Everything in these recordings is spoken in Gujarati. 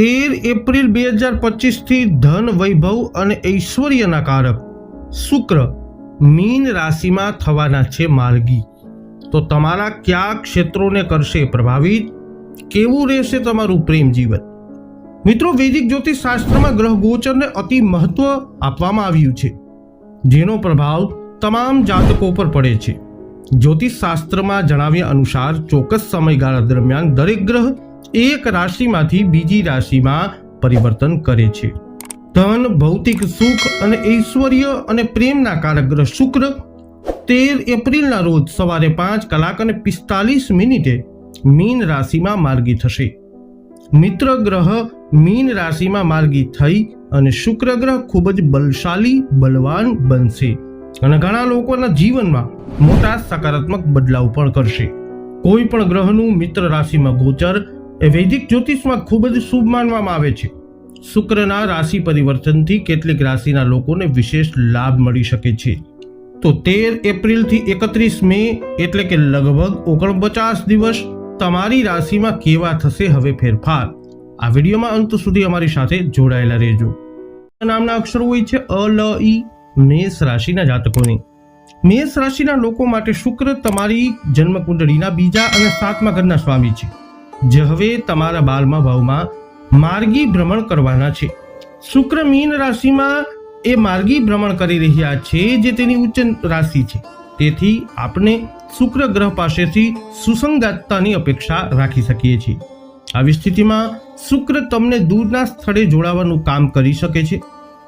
તેર એપ્રિલ બે હજાર પચીસથી ધન વૈભવ અને ઐશ્વર્યના કારક શુક્ર મીન રાશિમાં થવાના છે માર્ગી. તો તમારા કયા ક્ષેત્રોને કરશે પ્રભાવિત? કેવું રહેશે તમારું પ્રેમ જીવન? મિત્રો, વૈદિક જ્યોતિષ શાસ્ત્રમાં ગ્રહ ગોચરને અતિ મહત્વ આપવામાં આવ્યું છે, જેનો પ્રભાવ તમામ જાતકો પર પડે છે. જ્યોતિષ શાસ્ત્રમાં જણાવ્યા અનુસાર ચોક્કસ સમયગાળા દરમિયાન દરેક ગ્રહ એક રાશિમાંથી બીજી રાશિમાં પરિવર્તન કરે છે. ધન, ભૌતિક સુખ અને ઐશ્વર્ય અને પ્રેમના કારક ગ્રહ શુક્ર તેર એપ્રિલના રોજ સવારે પાંચ કલાક અને પિસ્તાલીસ મિનિટે મીન રાશિમાં માર્ગી થશે. મિત્ર ગ્રહ મીન રાશિમાં માર્ગી થઈ અને શુક્ર ગ્રહ ખૂબ જ બલશાલી, બલવાન બનશે અને ઘણા લોકોના જીવનમાં મોટા સકારાત્મક બદલાવ પણ કરશે. કોઈ પણ ગ્રહનું મિત્ર રાશિમાં ગોચર એ વૈદિક જ્યોતિષમાં ખૂબ જ શુભ માનવામાં આવે છે. શુક્રના રાશિ પરિવર્તનથી કેટલીક રાશિના લોકોને વિશેષ લાભ મળી શકે છે. તો તેર એપ્રિલથી એકત્રીસ મે એટલે કે લગભગ ઓગણપચાસ દિવસ તમારી રાશિમાં કેવા થશે હવે ફેરફાર? આ વિડીયોમાં અંત સુધી અમારી સાથે જોડાયેલા રહેજો. નામના અક્ષરો હોય છે અ, લ, ઈ, મેષ રાશિના જાતકોની. મેષ રાશિના લોકો માટે શુક્ર તમારી જન્મ કુંડળીના બીજા અને સાતમા ઘરના સ્વામી છે. જે હવે તમારા બારમા ભાવમાં માર્ગી ભ્રમણ કરવાના છે. શુક્ર મીન રાશિમાં એ માર્ગી ભ્રમણ કરી રહ્યા છે જે તેની ઉચ્ચ રાશિ છે. તેથી આપણે શુક્ર ગ્રહ પાસેથી સુસંગતતાની અપેક્ષા રાખી શકીએ છીએ. આવી સ્થિતિમાં શુક્ર તમને દૂરના સ્થળે જોડાવાનું કામ કરી શકે છે.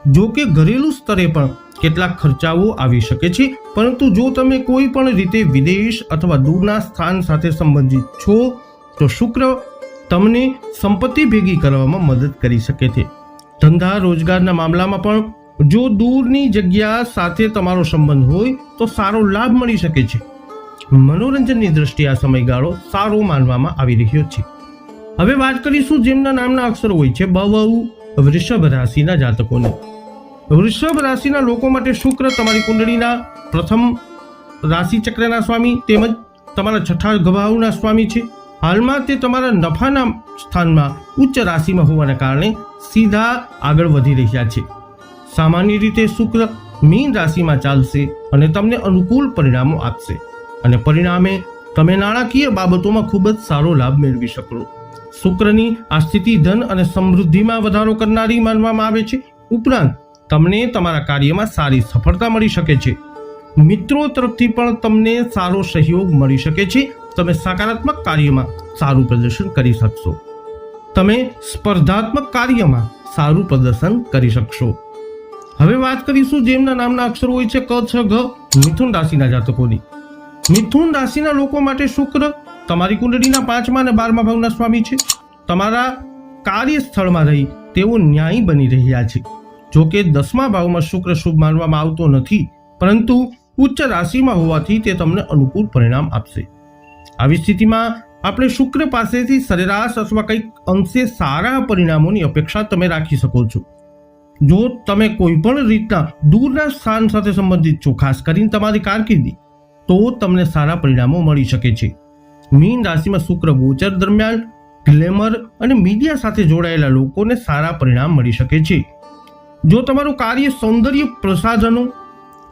જો કે ઘરેલું સ્તરે પણ કેટલાક ખર્ચાઓ આવી શકે છે. પરંતુ જો તમે કોઈ પણ રીતે વિદેશ અથવા દૂરના સ્થાન સાથે સંબંધિત છો તો શુક્ર તમને સંપત્તિ ભેગી કરવામાં મદદ કરી શકે છે. ધંધા, રોજગારના મામલામાં પણ જો દૂરની જગ્યા સાથે તમારો સંબંધ હોય તો સારો લાભ મળી શકે છે. મનોરંજનની દ્રષ્ટિએ આ સમયગાળો સારો માનવામાં આવી રહ્યો છે. હવે વાત કરીશું જેમના નામના અક્ષરો હોય છે. બહુ, વૃષભ રાશિના જાતકોની. વૃષભ રાશિના લોકો માટે શુક્ર તમારી કુંડળીના પ્રથમ રાશિ ચક્રના સ્વામી તેમજ તમારા છઠ્ઠા ગભાઉના સ્વામી છે. હાલમાં તે તમારા નફાના સ્થાનમાં ઉચ્ચ રાશિમાં હોવાના કારણે સીધા આગળ વધી રહ્યા છે. સામાન્ય રીતે શુક્ર મીન રાશિમાં ચાલશે અને તમને અનુકૂળ પરિણામો આપશે. અને પરિણામે તમે નાણાકીય બાબતોમાં ખૂબ જ સારો લાભ મેળવી શકો. શુક્રની આ સ્થિતિ ધન અને સમૃદ્ધિમાં વધારો કરનારી માનવામાં આવે છે. ઉપરાંત તમને તમારા કાર્યમાં સારી સફળતા મળી શકે છે. મિત્રો તરફથી પણ તમને સારો સહયોગ મળી શકે છે. તમે સકારાત્મક કાર્યમાં સારું પ્રદર્શન કરી શકશો. તમે સ્પર્ધાત્મક કાર્યમાં સારું પ્રદર્શન કરી શકશો. હવે વાત કરીશું જેમના નામના અક્ષરો હોય છે ક, છ, ઘ, મિથુન રાશિના જાતકોની. મિથુન રાશિના લોકો માટે શુક્ર તમારી કુંડળીના પાંચમા અને બારમા ભાવના સ્વામી છે. તમારા કાર્યસ્થળમાં રહી તેઓ ન્યાયી બની રહ્યા છે. જો કે દસમા ભાવમાં શુક્ર શુભ માનવામાં આવતો નથી, પરંતુ ઉચ્ચ રાશિમાં હોવાથી તે તમને અનુકૂળ પરિણામ આપશે. આવી સ્થિતિમાં આપણે શુક્ર પાસેથી સરેરાશ અથવા કંઈક અંશે સારા પરિણામોની અપેક્ષા તમે રાખી શકો છો. જો તમે કોઈ પણ રીતના દૂરના સ્થાન સાથે સંબંધિત છો, ખાસ કરીને તમારી કારકિર્દી, તો તમને સારા પરિણામો મળી શકે છે. મીન રાશિમાં શુક્ર ગોચર દરમિયાન ગ્લેમર અને મીડિયા સાથે જોડાયેલા લોકોને સારા પરિણામ મળી શકે છે. જો તમારું કાર્ય સૌંદર્ય પ્રસાધનો,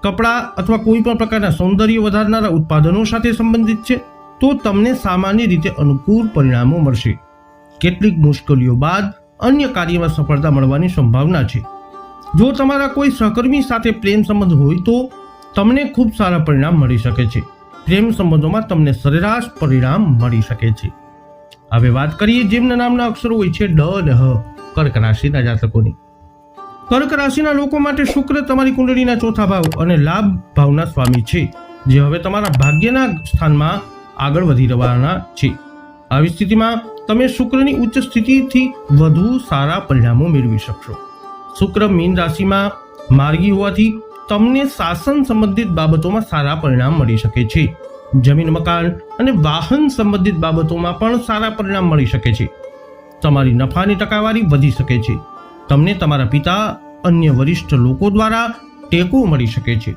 કપડાં અથવા કોઈ પણ પ્રકારના સૌંદર્ય વધારનારા ઉત્પાદનો સાથે સંબંધિત છે તો તમને સામાન્ય રીતે અનુકૂળ પરિણામો મળશે. કેટલીક મુશ્કેલીઓ બાદ અન્ય કાર્યમાં સફળતા મળવાની સંભાવના છે. જો તમારા કોઈ સહકર્મી સાથે પ્રેમ સંબંધ હોય તો તમને ખૂબ સારા પરિણામ મળી શકે છે. પ્રેમ સંબંધોમાં તમને સરેરાશ પરિણામ મળી શકે છે. હવે વાત કરીએ જેમના નામના અક્ષરો હોય છે ડ અને હ, કર્ક રાશિના જાતકોની. કર્ક રાશિના લોકો માટે શુક્ર તમારી કુંડળીના ચોથા ભાવ અને લાભ ભાવના સ્વામી છે. જે હવે તમારા ભાગ્યના સ્થાનમાં આગળ વધી રહેવાના છે. આવી સ્થિતિમાં તમે શુક્રની ઉચ્ચ સ્થિતિથી વધુ સારા પરિણામો મેળવી શકશો. શુક્ર મીન રાશિમાં માર્ગી હોવાથી તમને શાસન સંબંધિત બાબતોમાં સારા પરિણામ મળી શકે છે. જમીન મકાન અને વાહન સંબંધિત બાબતોમાં પણ સારા પરિણામ મળી શકે છે. તમારી નફાની ટકાવારી વધી શકે છે. તમને તમારા પિતા, અન્ય વરિષ્ઠ લોકો દ્વારા ટેકો મળી શકે છે.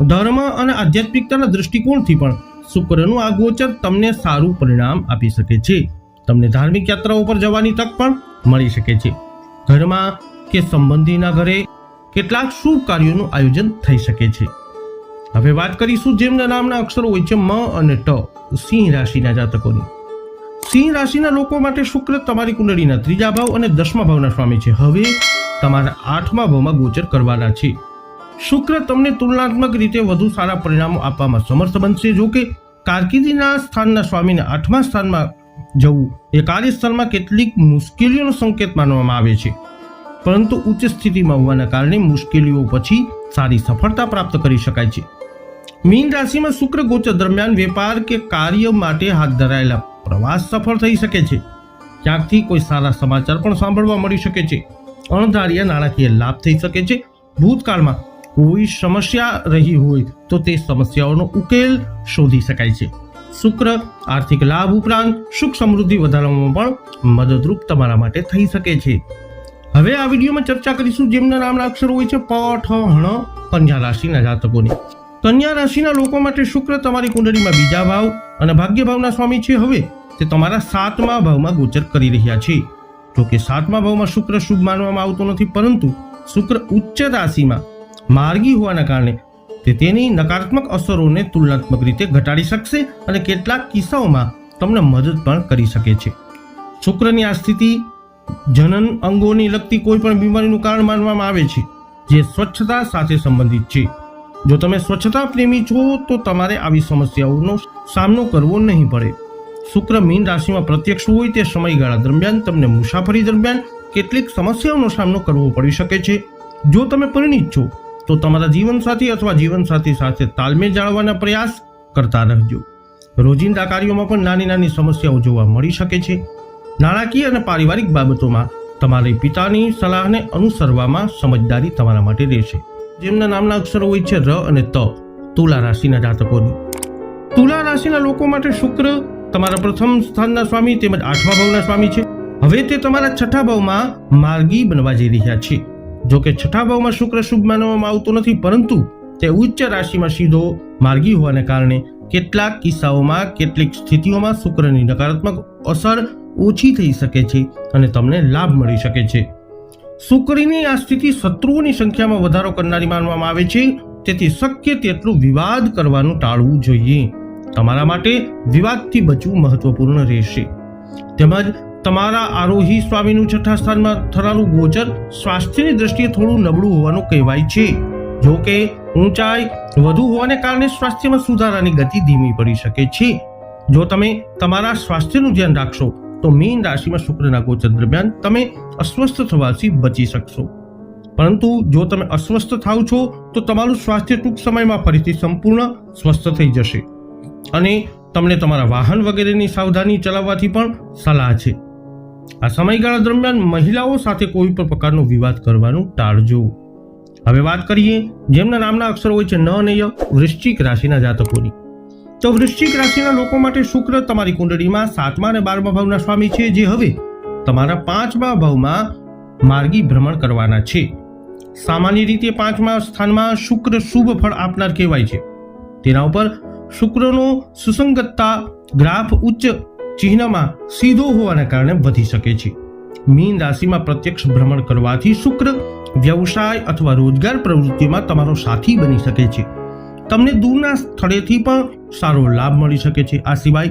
ધર્મ અને આધ્યાત્મિકતાના દૃષ્ટિકોણથી પણ શુક્રનું આ ગોચર તમને સારું પરિણામ આપી શકે છે. તમને ધાર્મિક યાત્રાઓ પર જવાની તક પણ મળી શકે છે. ઘરમાં કે સંબંધીના ઘરે કેટલાક શુભ કાર્યોનું આયોજન થઈ શકે છે. હવે વાત કરીશું જેમના નામના અક્ષરો હોય છે મ અને ટ, સિંહ રાશિના જાતકોની. સિંહ રાશિના લોકો માટે શુક્ર તમારી કુંડળીના ત્રીજા ભાવ અને દસમા ભાવના સ્વામી છે. હવે તમારા આઠમા ભાવમાં ગોચર કરવાના છે. શુક્ર તમને તુલનાત્મક રીતે વધુ સારા પરિણામો આપવામાં સમર્થ બનશે. જો કે કારકિર્દીના સ્થાનના સ્વામીને આઠમા સ્થાનમાં જવું એ કાર્યસ્થળમાં કેટલીક મુશ્કેલીઓનો સંકેત માનવામાં આવે છે. પરંતુ ઉચ્ચ સ્થિતિમાં હોવાના કારણે મુશ્કેલીઓ પછી સારી સફળતા પ્રાપ્ત કરી શકાય છે. મીન રાશિમાં શુક્ર ગોચર દરમિયાન વેપાર કે કાર્ય માટે હાથ ધરાયેલા પ્રવાસ સફળ થઈ શકે છે. ક્યાંકથી કોઈ સારા સમાચાર પણ સાંભળવા મળી શકે છે. અણધાર્યા નાણાકીય લાભ થઈ શકે છે. ભૂતકાળમાં કોઈ સમસ્યા રહી હોય તો તે સમસ્યાઓનો ઉકેલ શોધી શકાય છે. શુક્ર આર્થિક લાભ ઉપરાંત સુખ સમૃદ્ધિ વધારવામાં પણ મદદરૂપ તમારા માટે થઈ શકે છે. હવે આ વિડીયોમાં ચર્ચા કરીશું જેમના નામના અક્ષરો હોય છે પ, ઠ હણ કન્યા રાશિના જાતકોની. કન્યા રાશિના લોકો માટે શુક્ર તમારી કુંડળીમાં બીજા ભાવ અને ભાગ્ય ભાવના સ્વામી છે હવે. તે તમારા સાતમા ભાવમાં ગોચર કરી રહ્યા છે. જો કે સાતમા ભાવમાં શુક્ર શુભ માનવામાં આવતો નથી, પરંતુ શુક્ર ઉચ્ચ રાશિમાં માર્ગી હોવાના કારણે તે તેની નકારાત્મક અસરોને તુલનાત્મક રીતે ઘટાડી શકશે અને કેટલાક કિસ્સાઓમાં તમને મદદ પણ કરી શકે છે. શુક્રની આ સ્થિતિ જનન અંગોની લગતી કોઈ પણ બીમારીનું કારણ માનવામાં આવે છે, જે સ્વચ્છતા સાથે સંબંધિત છે. જો તમે સ્વચ્છતા પ્રેમી છો, તો તમારે આવી સમસ્યાઓનો સામનો કરવો નહીં પડે. શુક્ર મીન રાશિમાં પ્રત્યક્ષ હોય તે સમયગાળા દરમિયાન તમને મુસાફરી દરમિયાન કેટલીક સમસ્યાઓનો સામનો કરવો પડી શકે છે. જો તમે પરિણિત છો તો તમારા જીવનસાથી અથવા જીવનસાથી સાથે તાલમેલ જાળવવાના પ્રયાસ કરતા રહેજો. રોજિંદા કાર્યોમાં પણ નાની નાની સમસ્યાઓ જોવા મળી શકે છે. નાણાકીય અને પારિવારિક બાબતોમાં તમારી પિતાની સલાહને અનુસરવામાં સમજદારી તમારા માટે રહેશે. જેમના નામના અક્ષરો હોય છે ર અને ત, તુલા રાશિના જાતકોની. તુલા રાશિના લોકો માટે શુક્ર તમારા પ્રથમ સ્થાનના સ્વામી તેમજ આઠમા ભાવના સ્વામી છે. હવે તે તમારા છઠ્ઠા ભાવમાં માર્ગી બનવા જઈ રહ્યા છે. જો કે છઠ્ઠા ભાવમાં શુક્ર શુભ માનવામાં આવતો નથી, પરંતુ તે ઉચ્ચ રાશિમાં સીધો માર્ગી હોવાને કારણે કેટલાક કિસ્સાઓમાં કેટલીક સ્થિતિઓમાં શુક્રની નકારાત્મક અસર ઓછી થઈ શકે છે અને તમને લાભ મળી શકે છે. શુક્રની આ સ્થિતિ શત્રુઓની સંખ્યામાં વધારો કરનારી માનવામાં આવે છે, તેથી શક્ય તેટલું વિવાદ કરવાનું ટાળવું જોઈએ. તમારા માટે વિવાદથી બચવું મહત્વપૂર્ણ રહેશે. તેમજ તમારા આરોહી સ્વામીનું છઠ્ઠા સ્થાનમાં થનારું ગોચર સ્વાસ્થ્યની દ્રષ્ટિએ થોડું નબળું હોવાનું કહેવાય છે. જો કે, ઊંચાઈ વધુ હોવાને કારણે સ્વાસ્થ્યમાં સુધારાની ગતિ ધીમી પડી શકે છે. જો તમે તમારા સ્વાસ્થ્યનું ધ્યાન રાખશો, તો મીન રાશિમાં શુક્રના ગોચર દરમિયાન તમે અસ્વસ્થ થવાથી બચી શકશો. પરંતુ જો તમે અસ્વસ્થ થાવ છો, તો તમારું સ્વાસ્થ્ય ટૂંક સમયમાં ફરીથી સંપૂર્ણ સ્વસ્થ થઈ જશે. અને તમને તમારા વાહન વગેરેની સાવધાની ચલાવવાથી પણ સલાહ છે. આ સમયગાળા દરમિયાન મહિલાઓ સાથે કોઈ પણ પ્રકારનો વિવાદ કરવાનું ટાળજો. હવે વાત કરીએ, જેમના નામના અક્ષરો હોય છે ન અને ય, વૃશ્ચિક રાશિના જાતકોની. તો વૃશ્ચિક રાશિના લોકો માટે શુક્ર તમારી કુંડળીમાં સાતમા અને બારમા ભાવના સ્વામી છે, જે હવે તમારા પાંચમા ભાવમાં માર્ગી ભ્રમણ કરવાના છે. સામાન્ય રીતે પાંચમા સ્થાનમાં શુક્ર શુભ ફળ આપનાર કહેવાય છે. તેના ઉપર શુક્રનો સુસંગતતા ગ્રાફ ઉચ્ચ ચિહ્નમાં સીધો હોવાના કારણે વધી શકે છે. મીન રાશિમાં પ્રત્યક્ષ ભ્રમણ કરવાથી શુક્ર વ્યવસાય અથવા રોજગાર પ્રવૃત્તિમાં તમારો સાથી બની શકે છે. તમને દૂરના સ્થળેથી પણ સારો લાભ મળી શકે છે. આ સિવાય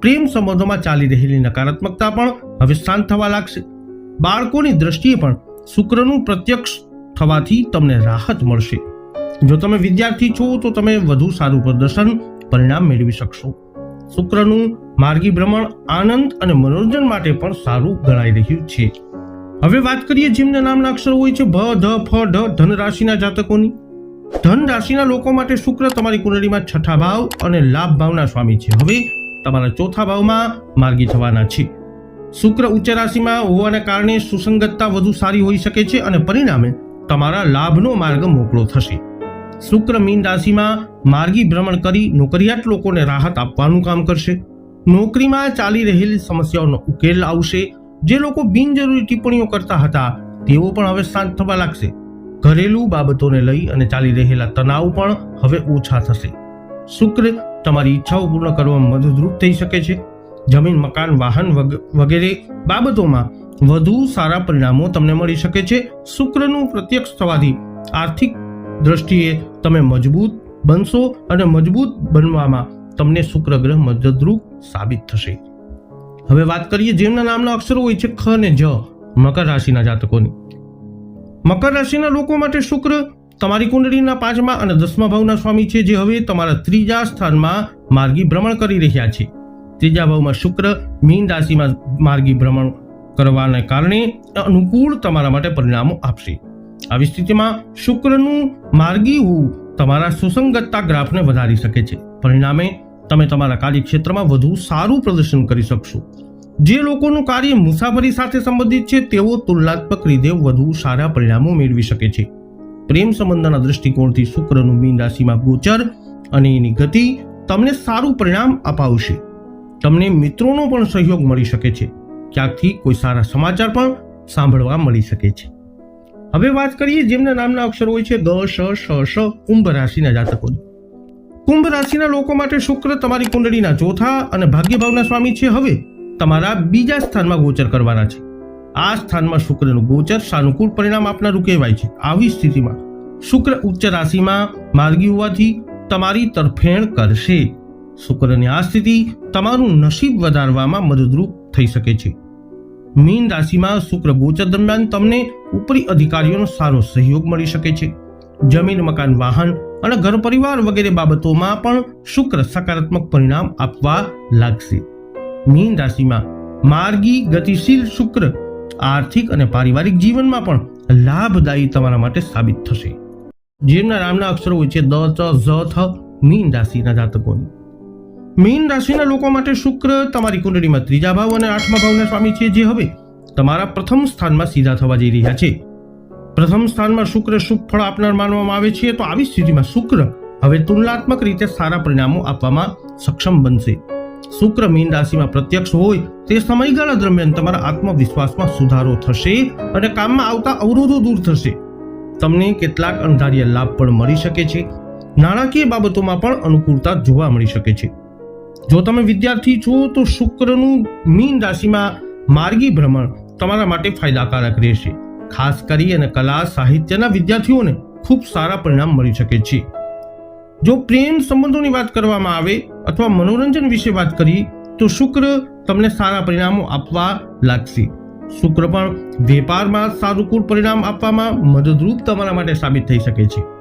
પ્રેમ સંબંધોમાં ચાલી રહેલી નકારાત્મકતા પણ હવે શાંત થવા લાગશે. બાળકોની દ્રષ્ટિએ પણ શુક્રનું પ્રત્યક્ષ થવાથી તમને રાહત મળશે. જો તમે વિદ્યાર્થી છો તો તમે વધુ સારું પ્રદર્શન પરિણામ મેળવી શકશો. શુક્રનું માર્ગી ભ્રમણ આનંદ અને મનોરંજન માટે પણ સારું ગણાઈ રહ્યું છે. હવે વાત કરીએ જેમના નામના અક્ષરો હોય છે ભ, ધ, ફ ઢ ધન રાશિના જાતકોની. ધન રાશિના લોકો માટે શુક્ર તમારી કુંડળીમાં છઠ્ઠા ભાવ અને લાભ ભાવના સ્વામી છે. હવે તમારા ચોથા ભાવમાં માર્ગી થવાના છે. શુક્ર ઉચ્ચ રાશિમાં હોવાને કારણે સુસંગતતા વધુ સારી હોઈ શકે છે અને પરિણામે તમારા લાભનો માર્ગ મોકળો થશે. શુક્ર મીન રાશિમાં માર્ગી ભ્રમણ કરી નોકરિયાત લોકોને રાહત આપવાનું કામ કરશે. નોકરીમાં ચાલી રહેલી સમસ્યાઓનો ઉકેલ આવશે. જે લોકો બિનજરૂરી ટિપ્પણીઓ કરતા હતા, તેઓ પણ હવે શાંત થવા લાગશે. ઘરેલું બાબતોને લઈ અને ચાલી રહેલા તણાવ પણ હવે ઓછા થશે. શુક્ર તમારી ઈચ્છાઓ પૂર્ણ કરવામાં મદદરૂપ થઈ શકે છે. જમીન, મકાન, વાહન વગ- વગેરે બાબતોમાં વધુ સારા પરિણામો તમને મળી શકે છે. શુક્રનું પ્રત્યક્ષ થવાથી આર્થિક દ્રષ્ટિએ તમે મજબૂત બનશો અને મજબૂત બનવામાં તમને શુક્ર ગ્રહ મદદરૂપ સાબિત થશે. હવે વાત કરીએ જેમના નામના અક્ષરો હોય છે ખ અને જ, મકર રાશિના જાતકોની. મકર રાશિના લોકો માટે શુક્ર તમારી કુંડળીના પાંચમા અને દસમા ભાવના સ્વામી છે, જે હવે તમારા ત્રીજા સ્થાનમાં માર્ગી ભ્રમણ કરી રહ્યા છે. ત્રીજા ભાવમાં શુક્ર મીન રાશિમાં માર્ગી ભ્રમણ કરવાને કારણે અનુકૂળ તમારા માટે પરિણામો આપશે. આવી સ્થિતિમાં શુક્રનું માર્ગી હોવું તમારા સુસંગતતા ગ્રાફને વધારી શકે છે. પરિણામે, તમે તમારા કાર્યક્ષેત્રમાં વધુ સારું પ્રદર્શન કરી શકશો. જે લોકોનું કાર્ય મુસાફરી સાથે સંબંધિત છે, તેઓ તુલનાત્મક રીતે વધુ સારા પરિણામો મેળવી શકે છે. પ્રેમ સંબંધના દૃષ્ટિકોણથી શુક્રનું મીન રાશિમાં ગોચર અને એની ગતિ તમને સારું પરિણામ અપાવશે. તમને મિત્રોનો પણ સહયોગ મળી શકે છે. ક્યાંકથી કોઈ સારા સમાચાર પણ સાંભળવા મળી શકે છે. હવે વાત કરીએ જેમના નામના અક્ષરો હોય છે દ, શ શ શ, કુંભ રાશિના જાતકોની. કુંભ રાશિના લોકો માટે શુક્ર તમારી કુંડળીના ચોથા અને ભાગ્યભાવના સ્વામી છે. હવે તમારા બીજા સ્થાનમાં ગોચર કરવાના છે. આ સ્થાનમાં શુક્રનું ગોચર સાનુકૂળ પરિણામ આપનારું કહેવાય છે. આવી સ્થિતિમાં શુક્ર ઉચ્ચ રાશિમાં માર્ગી હોવાથી તમારી તરફેણ કરશે. શુક્રની આ સ્થિતિ તમારું નસીબ વધારવામાં મદદરૂપ થઈ શકે છે. મીન રાશિમાં શુક્ર ગોચર દરમિયાન તમને ઉપરી અધિકારીઓનો સારો સહયોગ મળી શકે છે. જમીન, મકાન, વાહન અને ઘર પરિવાર વગેરે બાબતોમાં પણ શુક્ર સકારાત્મક પરિણામ આપવા લાગશે. મીન રાશિમાં માર્ગી, ગતિશીલ શુક્ર આર્થિક અને પારિવારિક જીવનમાં પણ લાભદાયી તમારા માટે સાબિત થશે. જેમના નામના અક્ષરો હોય છે દ, ચ, ઝ, થ મીન રાશિના જાતકોની. મીન રાશિના લોકો માટે શુક્ર તમારી કુંડળીમાં ત્રીજા ભાવ અને આઠમા ભાવના સ્વામી છે જે હવે તમારા પ્રથમ સ્થાનમાં સીધા થવા જઈ રહ્યા છે. પ્રથમ સ્થાનમાં શુક્ર શુભ ફળ આપનાર માનવામાં આવે છે તો આવી સ્થિતિમાં શુક્ર હવે તુલનાત્મક રીતે સારા પરિણામો આપવામાં સક્ષમ બનશે. શુક્ર મીન રાશિમાં પ્રત્યક્ષ હોય તે સમયગાળા દરમિયાન તમારા આત્મવિશ્વાસમાં સુધારો થશે અને કામમાં આવતા અવરોધો દૂર થશે. તમને કેટલાક અણધાર્ય લાભ પણ મળી શકે છે. નાણાકીય બાબતોમાં પણ અનુકૂળતા જોવા મળી શકે છે. જો તમે વિદ્યાર્થી છો, તો શુક્રનું મીન રાશિમાં માર્ગી ભ્રમણ તમારા માટે ફાયદાકારક રહેશે. ખાસ કરી અને કલા, સાહિત્યના વિદ્યાર્થીઓને ખૂબ સારા પરિણામ મળી શકે છે. જો પ્રેમ સંબંધોની વાત કરવામાં આવે અથવા મનોરંજન વિશે વાત કરીએ, તો શુક્ર તમને સારા પરિણામો આપવા લાગશે. શુક્ર પણ વેપારમાં સાનુકૂળ પરિણામ આપવામાં મદદરૂપ તમારા માટે સાબિત થઈ શકે છે.